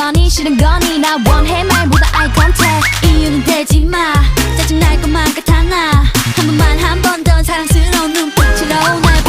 거니 싫은 거니? 나 원해 말보다 아이 컨택 이유는 되지 마. 짜증날 것만 같아 나한 번만 한 번 더 사랑스러운 눈빛으로 날